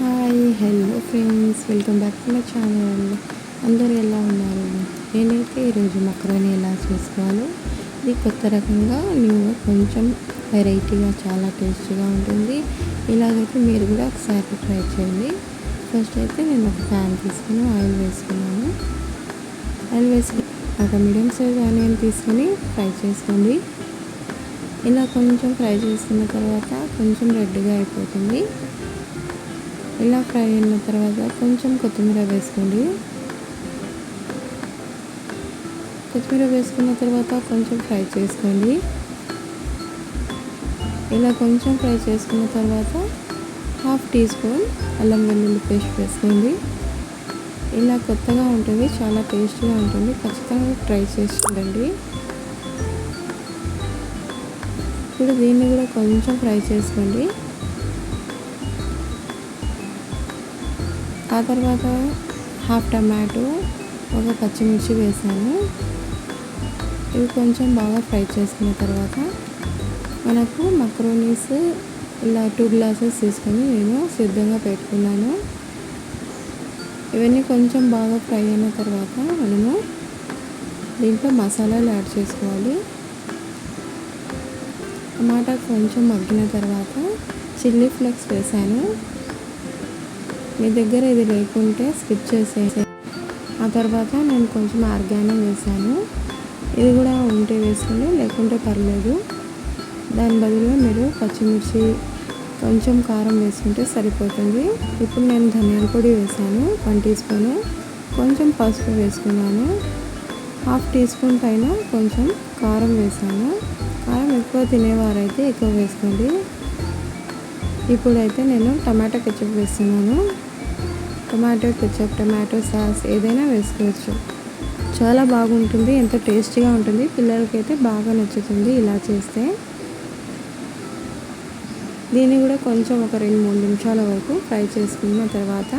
Hi hello friends welcome back to my channel అందరూ ఎలా ఉన్నారు? నేనైతే ఈరోజు మకరోని ఎలా చేసుకోవాలో ఇది కొత్త రకంగా న్యూగా కొంచెం వెరైటీగా చాలా టేస్టీగా ఉంటుంది. ఇలాగైతే మీరు కూడా ఒకసారి ట్రై చేయండి. ఫస్ట్ అయితే నేను ఒక ప్యాన్ తీసుకుని ఆయిల్ వేసుకున్నాను. ఆయిల్ వేసుకుని ఒక మీడియం సైజ్ ఆనియన్ తీసుకొని ఫ్రై చేసుకోండి. ఇలా కొంచెం ఫ్రై చేసుకున్న తర్వాత కొంచెం రెడ్గా అయిపోతుంది. ఇలా ఫ్రై అయిన తర్వాత కొంచెం కొత్తిమీర వేసుకోండి. కొత్తిమీర వేసుకున్న తర్వాత కొంచెం ఫ్రై చేసుకోండి. ఇలా కొంచెం ఫ్రై చేసుకున్న తర్వాత హాఫ్ టీ స్పూన్ అల్లం వెల్లుల్లి పేస్ట్ వేసుకోండి. ఇలా కొత్తగా ఉంటుంది చాలా టేస్టీగా ఉంటుంది. ఖచ్చితంగా ట్రై చేసి చూడండి. ఇప్పుడు దీన్ని కూడా కొంచెం ఫ్రై చేసుకోండి. ఆ తర్వాత హాఫ్ టమాటో ఒక పచ్చిమిర్చి వేసాను. ఇవి కొంచెం బాగా ఫ్రై చేసుకున్న తర్వాత మనకు మక్రోనీస్ ఇలా టూ గ్లాసెస్ తీసుకొని నేను సిద్ధంగా పెట్టుకున్నాను. ఇవన్నీ కొంచెం బాగా ఫ్రై అయిన తర్వాత మనము దీంట్లో మసాలాలు యాడ్ చేసుకోవాలి. టమాటా కొంచెం మగ్గిన తర్వాత చిల్లీ ఫ్లెక్స్ వేసాను. మీ దగ్గర ఇది లేకుంటే స్కిప్ చేసేసి ఆ తర్వాత నేను కొంచెం ఆర్గానిక్ వేసాను ఇది కూడా ఉంటే వేసుకోండి లేకుంటే పర్లేదు. దాని బదులుగా మీరు పచ్చిమిర్చి కొంచెం కారం వేసుకుంటే సరిపోతుంది. ఇప్పుడు నేను ధనియాల పొడి వేసాను వన్ టీ స్పూన్. కొంచెం పసుపు వేసుకున్నాను. హాఫ్ టీ స్పూన్ పైన కొంచెం కారం వేసాను కారం ఎక్కువ తినేవారైతే ఎక్కువ వేసుకోండి. ఇప్పుడైతే నేను టమాటో కెచప్ వేస్తున్నాను. టమాటో కెచప్ టమాటో సాస్ ఏదైనా వేసుకోవచ్చు. చాలా బాగుంటుంది ఎంతో టేస్టీగా ఉంటుంది. పిల్లలకైతే బాగా నచ్చుతుంది ఇలా చేస్తే. దీన్ని కూడా కొంచెం ఒక రెండు మూడు నిమిషాల వరకు ఫ్రై చేసుకున్న తర్వాత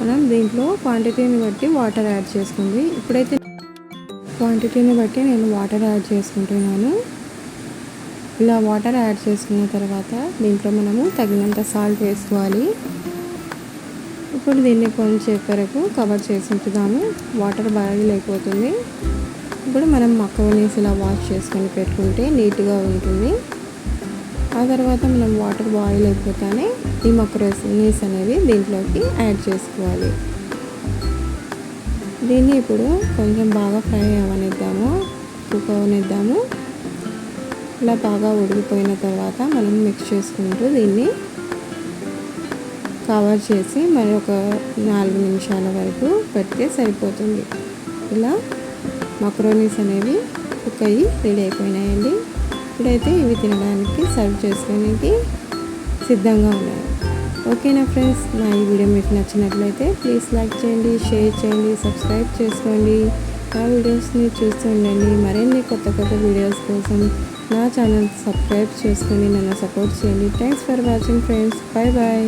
మనం దీంట్లో క్వాంటిటీని బట్టి వాటర్ యాడ్ చేసుకుంది. ఇప్పుడైతే క్వాంటిటీని బట్టి నేను వాటర్ యాడ్ చేసుకుంటున్నాను. ఇలా వాటర్ యాడ్ చేసుకున్న తర్వాత దీంట్లో మనము తగినంత సాల్ట్ వేసుకోవాలి. ఇప్పుడు దీన్ని కొంచెం వరకు కవర్ చేసి ఉంచుదాము. వాటర్ బాగా లేకపోతుంది ఇప్పుడు మనం మక్కవనేసి ఇలా వాష్ చేసుకొని పెట్టుకుంటే నీట్గా ఉంటుంది. ఆ తర్వాత మనం వాటర్ బాయిల్ అయిపోతానే ఈ మక్రోనీస్ అనేవి దీంట్లోకి యాడ్ చేసుకోవాలి. దీన్ని ఇప్పుడు కొంచెం బాగా ఫ్రై అవనిద్దాము. కుక్ అవనిద్దాము. ఇలా బాగా ఉడికిపోయిన తర్వాత మనం మిక్స్ చేసుకుంటూ దీన్ని కవర్ చేసి మరి ఒక నాలుగు నిమిషాల వరకు పెడితే సరిపోతుంది. ఇలా మక్రోనీస్ అనేవి కుక్ అయ్యి రెడీ అయిపోయినాయండి. ఇప్పుడైతే ఇవి తినడానికి సర్వ్ చేసుకోడానికి సిద్ధంగా ఉన్నాయి ఓకేనా ఫ్రెండ్స్ నా ఈ వీడియో మీకు నచ్చినట్లయితే ప్లీజ్ లైక్ చేయండి షేర్ చేయండి సబ్స్క్రైబ్ చేసుకోండి. నా వీడియోస్ని చూస్తూ ఉండండి. మరిన్ని కొత్త కొత్త వీడియోస్ కోసం నా ఛానల్ సబ్స్క్రైబ్ చేసుకొని నన్ను సపోర్ట్ చేయండి. Thanks for watching friends bye bye